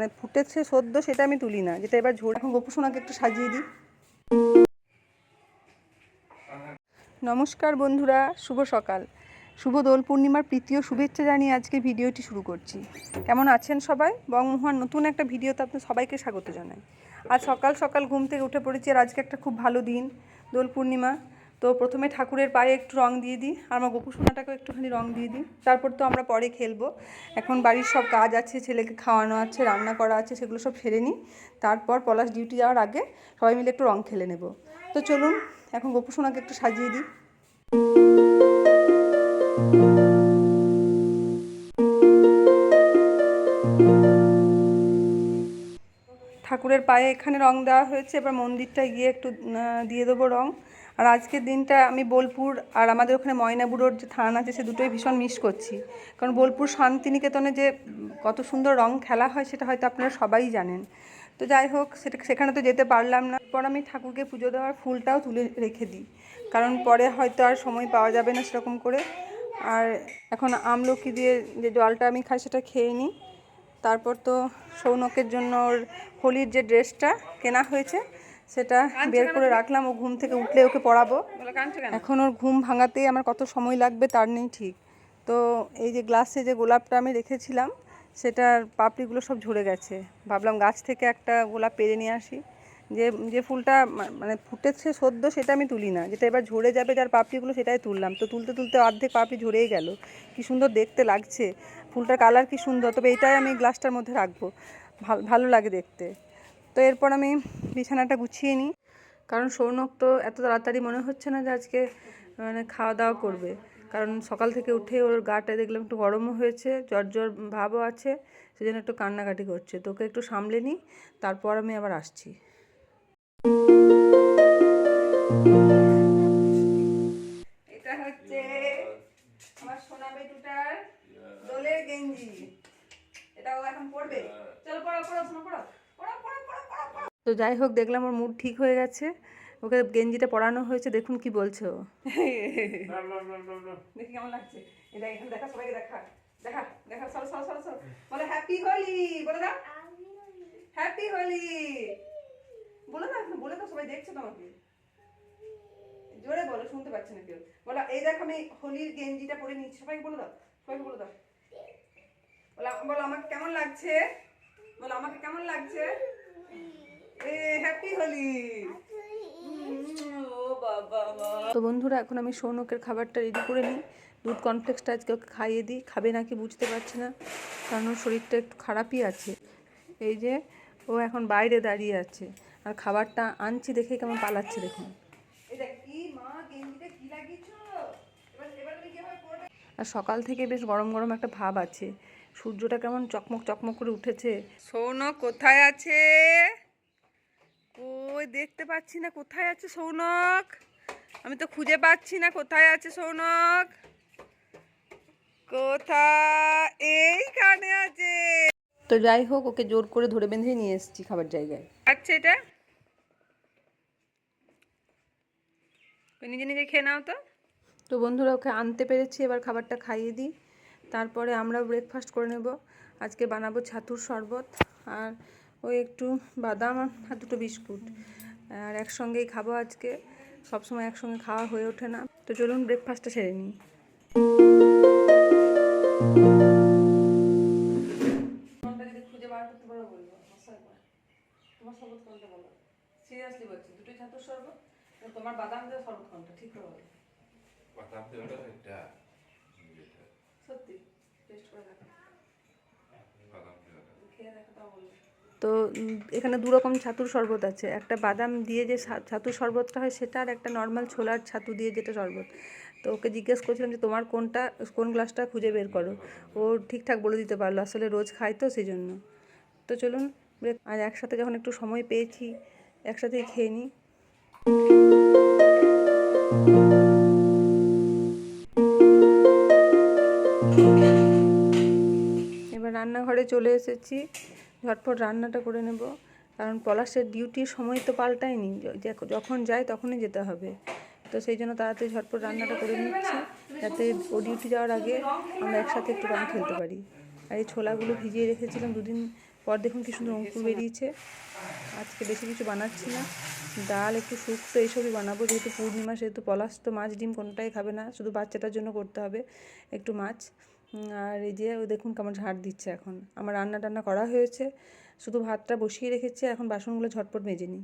মানে ফুটেছে সদ্য সেটা আমি তুলি না। যেটা এবার ঝোড় এখন গোপুসোনাকে একটু সাজিয়ে দিই। নমস্কার বন্ধুরা, শুভ সকাল। শুভ দোল পূর্ণিমার প্রীতি ও শুভেচ্ছা জানিয়ে আজকে ভিডিওটি শুরু করছি। কেমন আছেন সবাই? বংমোহন নতুন একটা ভিডিওতে আপনার সবাইকে স্বাগত জানাই। আজ সকাল সকাল ঘুম থেকে উঠে পড়েছি আর আজকে একটা খুব ভালো দিন, দোল পূর্ণিমা। তো প্রথমে ঠাকুরের পায়ে একটু রং দিয়ে দিই, আর আমার গোপুসোনাটাকেও একটুখানি রং দিয়ে দিই। তারপর তো আমরা পরে খেলব। এখন বাড়ির সব কাজ আছে, ছেলেকে খাওয়ানো আছে, রান্না করা আছে, সেগুলো সব সেরে নিই। তারপর পলাশ ডিউটি যাওয়ার আগে সবাই মিলে একটু রং খেলে নেব। তো চলুন, এখন গোপুসোনাকে একটু সাজিয়ে দিই। ঠাকুরের পায়ে এখানে রং দেওয়া হয়েছে, এবার মন্দিরটায় গিয়ে একটু দিয়ে দেবো রং। আর আজকের দিনটা আমি বোলপুর আর আমাদের ওখানে ময়নাবুড়োর যে থান আছে, সে দুটোই ভীষণ মিস করছি। কারণ বোলপুর শান্তিনিকেতনে যে কত সুন্দর রং খেলা হয়, সেটা হয়তো আপনারা সবাই জানেন। তো যাই হোক, সেটা, সেখানে তো যেতে পারলাম না। পর আমি ঠাকুরকে পুজো দেওয়ার ফুলটাও তুলে রেখে দিই। কারণ পরে হয়তো আর সময় পাওয়া যাবে না সেরকম করে। আর এখন আমলকি দিয়ে যে জলটা আমি খাই, সেটা খেয়ে নিই। তারপর তো সৌনকের জন্য ওর হোলির যে ড্রেসটা কেনা হয়েছে সেটা বের করে রাখলাম ও ঘুম থেকে উঠলে ওকে পড়াবো। এখন ওর ঘুম ভাঙাতেই আমার কত সময় লাগবে তার নেই ঠিক। তো এই যে গ্লাসে যে গোলাপটা আমি রেখেছিলাম সেটার পাপড়িগুলো সব ঝরে গেছে। ভাবলাম গাছ থেকে একটা গোলাপ পেরে নিয়ে আসি। যে যে ফুলটা মানে ফুটেছে সদ্য সেটা আমি তুলি না। যেটা এবার ঝরে যাবে যার পাপড়িগুলো সেটাই তুললাম। তো তুলতে তুলতে অর্ধেক পাপড়ি ঝরেই গেল। কি সুন্দর দেখতে লাগছে। ফুলটার কালার কি সুন্দর। তবে এটাই আমি গ্লাসটার মধ্যে রাখব। ভালো ভালো লাগে দেখতে। তো এরপর আমি বিছানাটা গুছিয়ে নিই। কারণ সৌনক তো এত তাড়াতাড়ি মনে হচ্ছে না যে আজকে মানে খাওয়া দাওয়া করবে। কারণ সকাল থেকে উঠে ওর গাটা দেখলাম একটু গরমও হয়েছে জ্বর জ্বর ভাবও আছে সেজন্য একটু কান্নাকাটি করছে। তোকে একটু সামলে নিই তারপর আমি আবার আসছি। এটা হচ্ছে আমার সোনা বেটুটার দোলের গেঞ্জি। এটা ও এখন পড়বে চলো পড়ো পড়ো শোনো পড়ো পড়ো পড়ো পড়ো পড়ো পড়ো। তো যাই হোক, দেখলাম ওর মুড ঠিক হয়ে গেছে। ওকে গেঞ্জিটা পরানো হয়েছে, দেখুন কি বলছে দেখি কেমন লাগছে। এটা এখানে দেখা, সবাইকে দেখা। দেখা দেখা, সরো সরো সরো সরো। বলো হ্যাপি হোলি বলে দাও। হ্যাপি হোলি বলে দাও বলে দাও, সবাই দেখছে তোমাকে। জোরে বলো, শুনতে পাচ্ছি না কেউ। বলো, এই দেখো, আমি হোলির গেঞ্জিটা পরে নিচ্ছি সবাইকে বলে দাও, সবাইকে বলে দাও। বলো বলো, আমাকে কেমন লাগছে? বলো, আমাকে কেমন লাগছে? এ হ্যাপি হোলি তো বন্ধুরা এখন আমি সৌনকের খাবারটা রেডি করে নিই। দুধ কনফ্লেক্সটা আজকে ওকে খাইয়ে দিই। খাবে নাকি বুঝতে পারছে না কারণ ওর শরীরটা একটু খারাপই আছে। এই যে ও এখন বাইরে দাঁড়িয়ে আছে। আর খাবারটা আনছি দেখে কেমন পালাচ্ছে দেখুন। আর সকাল থেকে বেশ গরম গরম একটা ভাব আছে। সূর্যটা কেমন চকমক চকমক করে উঠেছে। সৌনক কোথায় আছে? ওই দেখতে পাচ্ছি না কোথায় আছে সৌনক? আমি তো খুঁজে পাচ্ছি না কোথায় আছে সৌনক? কোথায়? এইখানে আছে। তো যাই হোক ওকে জোর করে ধরে বেঁধে নিয়ে এসেছি খাবার জায়গায়। আচ্ছা এটা? নিজে নিজে খেয়ে নাও তো। তো বন্ধুরা ওকে আনতে পেরেছি এবার খাবারটা খাইয়ে দিই। তারপরে আমরাও ব্রেকফাস্ট করে নেব। আজকে বানাবো ছাতুর শরবত। আর ওই একটু বাদাম আর দুটো বিস্কুট। আর একসঙ্গেই খাব আজকে। সবসময় একসঙ্গে খাওয়া হয়ে ওঠে না। তো চলুন ব্রেকফাস্টটা সেরে নিই। সিরিয়াসলি বলছি দুটোই ছাতুর শরবত তোমার বাদাম শরবত কোনটা? ঠিক করে বাদাম যেটা সত্যি টেস্ট করে দেখো। বাদাম দেওয়াটা। খেয়ে দেখো তাও বলবে তো এখানে দু রকম ছাতুর শরবত আছে। একটা বাদাম দিয়ে যে ছাতুর শরবতটা হয় সেটা আর একটা নর্মাল ছোলার ছাতু দিয়ে যেটা শরবত। তো ওকে জিজ্ঞেস করছিলাম যে, তোমার কোনটা, কোন গ্লাসটা খুঁজে বের করো? ও ঠিকঠাক বলে দিতে পারল, আসলে রোজ খায় তো সেই জন্য তো চলুন আর একসাথে যখন একটু সময় পেয়েছি একসাথেই খেয়ে নিই। এবার রান্নাঘরে চলে এসেছি। ঝটপট রান্নাটা করে নেব। কারণ পলাশের ডিউটির সময় তো পাল্টায়নি। যখন যায় তখনই যেতে হবে। তো সেই জন্য তাড়াতাড়ি ঝটপট রান্নাটা করে নিচ্ছি। যাতে ও ডিউটি যাওয়ার আগে আমরা একসাথে একটু রং খেলতে পারি। আর এই ছোলাগুলো ভিজিয়ে রেখেছিলাম দুদিন পর দেখুন কি সুন্দর অঙ্কুর বেরিয়েছে। আজকে বেশি কিছু বানাচ্ছি না। ডাল একটু শুক্তো এইসবই বানাবো। যেহেতু পূর্ণিমা, সেহেতু পলাশ তো মাছ, ডিম কোনোটাই খাবে না। শুধু বাচ্চাটার জন্য করতে হবে একটু মাছ। আর এই যে ও দেখুন কেমন ঝাড় দিচ্ছে এখন। আমার রান্না টান্না করা হয়েছে, শুধু ভাতটা বসিয়ে রেখেছি, এখন বাসনগুলো ঝটপট মেজে নিই।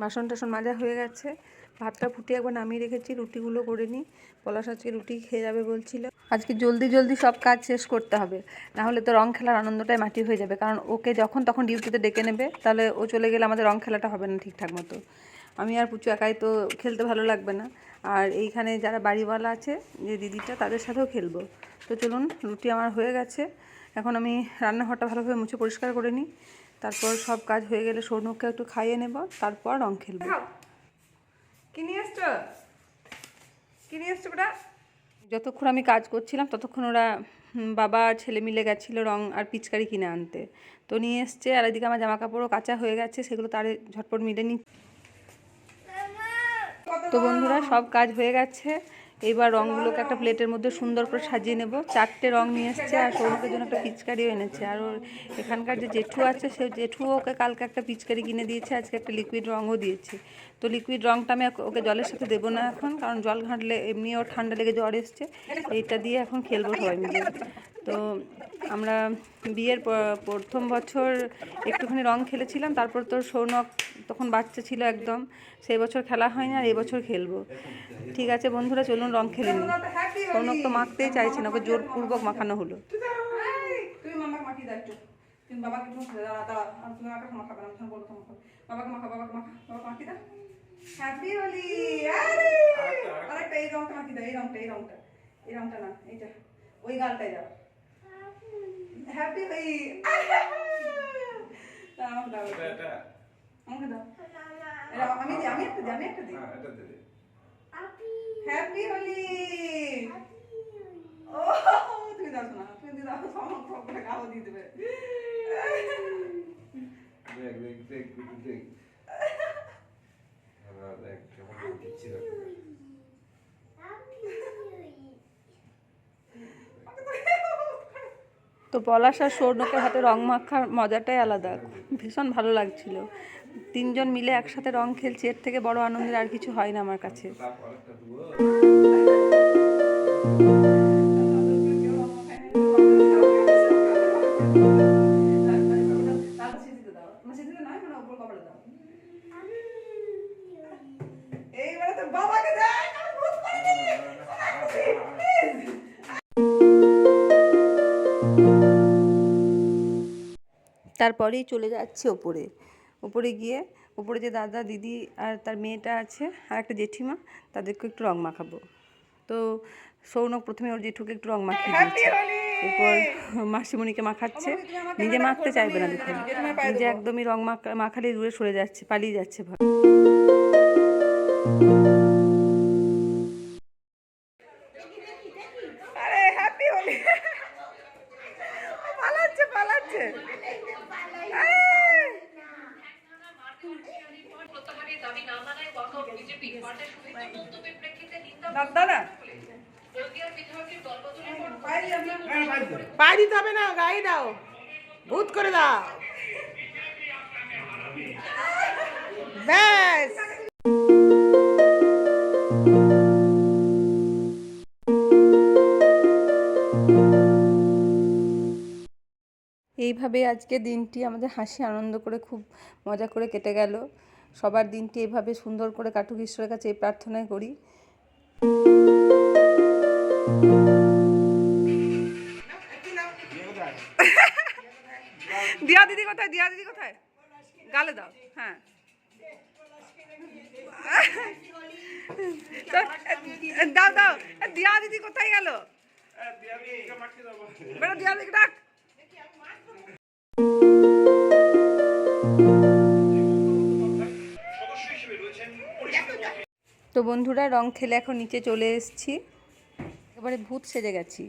বাসন টাসন মাজা হয়ে গেছে। ভাতটা ফুটিয়ে একবার নামিয়ে রেখেছি, রুটিগুলো করে নিই। পলাশ আজকে রুটি খেয়ে যাবে বলছিল। আজকে জলদি জলদি সব কাজ শেষ করতে হবে। না হলে তো রং খেলার আনন্দটাই মাটি হয়ে যাবে। কারণ ওকে যখন তখন ডিউটিতে ডেকে নেবে, তাহলে ও চলে গেলে আমাদের রং খেলাটা হবে না ঠিকঠাক মতো। আমি আর পুচু একাই তো খেলতে ভালো লাগবে না। আর এইখানে যারা বাড়িওয়ালা আছে, যে দিদিটা, তাদের সাথেও খেলব। তো চলুন, রুটি আমার হয়ে গেছে। এখন আমি রান্নাঘরটা ভালোভাবে মুছে পরিষ্কার করে নিই। তারপর সব কাজ হয়ে গেলে সৌনককে একটু খাইয়ে নেব। তারপর রং খেলব। কি নিয়ে এসছো? এসছো ওটা যতক্ষণ আমি কাজ করছিলাম, ততক্ষণ ওরা বাবা ছেলে মিলে গেছিল রং আর পিচকারি কিনে আনতে। তো নিয়ে এসছে, আর এদিকে আমার জামা কাপড়ও কাঁচা হয়ে গেছে, সেগুলো তারে ঝটপট মিলে নি। তো বন্ধুরা, সব কাজ হয়ে গেছে। এবার রঙগুলোকে একটা প্লেটের মধ্যে সুন্দর করে সাজিয়ে নেব। চারটে রং নিয়ে এসছে আর সৌরভের জন্য একটা পিচকারিও এনেছে। আর ওর এখানকার যে জেঠু আছে, সে জেঠুও ওকে কালকে একটা পিচকারি কিনে দিয়েছে, আজকে একটা লিকুইড রঙও দিয়েছে। তো লিকুইড রঙটা আমি ওকে জলের সাথে দেবো না এখন, কারণ জল ঘাঁটলে এমনি ওর ঠান্ডা লেগে জ্বর এসছে। এইটা দিয়ে এখন খেলব সবাই মিলে। তো আমরা বিয়ের প্রথম বছর একটুখানি রং খেলেছিলাম, তারপর তোর সৌনক তখন বাচ্চা ছিল একদম, সেই বছর খেলা হয়নি আর এই বছর খেলব। ঠিক আছে বন্ধুরা, চলুন রং খেলে নিই। সৌনক তো মাখতেই চাইছে না, ওকে জোরপূর্বক মাখানো হলো। আর না আরে এই রংটা না, এইটা, ওই গালটাই হ্যাপি হোলি আমাকে দাও এটা আমাকে দাও আমি দিই আমি একটা দিই আমি একটা দিই হ্যাঁ এটা দে দে হ্যাপি হোলি ও তুমি দাও না তুমি দিয়ে দাও সব সবটা গাও দিয়ে দেবে দেখ দেখ দেখ দেখ দেখ দেখ কেমন দিচ্ছি দেখ তো পলাশ আর সৌর্ণকের হাতে রং মাখার মজাটাই আলাদা। ভীষণ ভালো লাগছিল। তিনজন মিলে একসাথে রং খেলছি, এর থেকে বড় আনন্দের আর কিছু হয় না আমার কাছে। তারপরেই চলে যাচ্ছে ওপরে। ওপরে গিয়ে ওপরে যে দাদা দিদি আর তার মেয়েটা আছে আর একটা জেঠিমা তাদেরকে একটু রং মাখাবো। তো সৌনক প্রথমে ওর জেঠুকে একটু রং মাখিয়ে দিয়েছে। এরপর মাসিমণিকে মাখাচ্ছে। নিজে মাখতে চাইবে না দেখুন নিজে একদমই রং মাখা মাখালে দূরে সরে যাচ্ছে পালিয়ে যাচ্ছে ভয়। পায়ে দিতে হবে না, গায়ে দাও। ভূত করে দাও। ব্যাস। এইভাবে আজকে দিনটি আমাদের হাসি আনন্দ করে খুব মজা করে কেটে গেল। সবার দিনটি এভাবে সুন্দর করে কাটুক, ঈশ্বরের কাছে এই প্রার্থনাই করি। দিয়া দিদি কোথায়? দিয়া দিদি কোথায়? গালে দাও। হ্যাঁ। দাও দাও। দিয়া দিদি কোথায় গেল? দিয়া দিদি ডাক। তো বন্ধুরা, রং খেলে এখন নিচে চলে এসেছি। এবারে ভূত সেজে গেছি।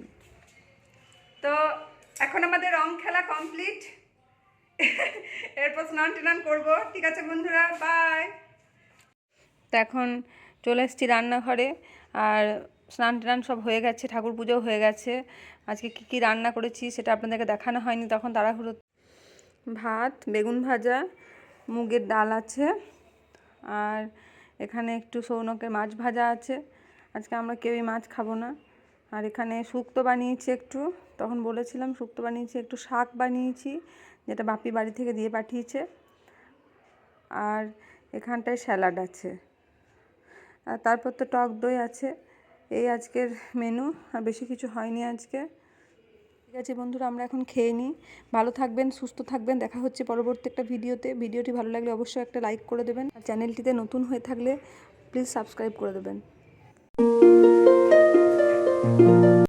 তো, এখন আমাদের রং খেলা কমপ্লিট। এরপর স্নান টান করব। ঠিক আছে বন্ধুরা বাই তো এখন চলে এসেছি রান্নাঘরে, আর স্নান টান সব হয়ে গেছে, ঠাকুর পুজোও হয়ে গেছে। আজকে কী কী রান্না করেছি সেটা আপনাদেরকে দেখানো হয়নি, তখন তাড়াহুড়ো। ভাত, বেগুন ভাজা, মুগের ডাল আছে, আর এখানে একটু সৌনকের মাছ ভাজা আছে। আজকে আমরা কেউই মাছ খাব না। আর এখানে শুক্তো বানিয়েছি একটু, তখন বলেছিলাম শুক্তো বানিয়েছি, একটু শাক বানিয়েছি। যেটা বাপি বাড়ি থেকে দিয়ে পাঠিয়েছে। আর এখানটায় স্যালাড আছে। আর তারপর তো টক দই আছে। এই আজকের মেনু আর বেশি কিছু হয়নি আজকে। ঠিক আছে বন্ধুরা, আমরা এখন খেয়ে নিই। ভালো থাকবেন, সুস্থ থাকবেন। দেখা হচ্ছে পরবর্তী একটা ভিডিওতে। ভিডিওটি ভালো লাগলে অবশ্যই একটা লাইক করে দেবেন। আর চ্যানেলটিতে নতুন হয়ে থাকলে প্লিজ সাবস্ক্রাইব করে দেবেন।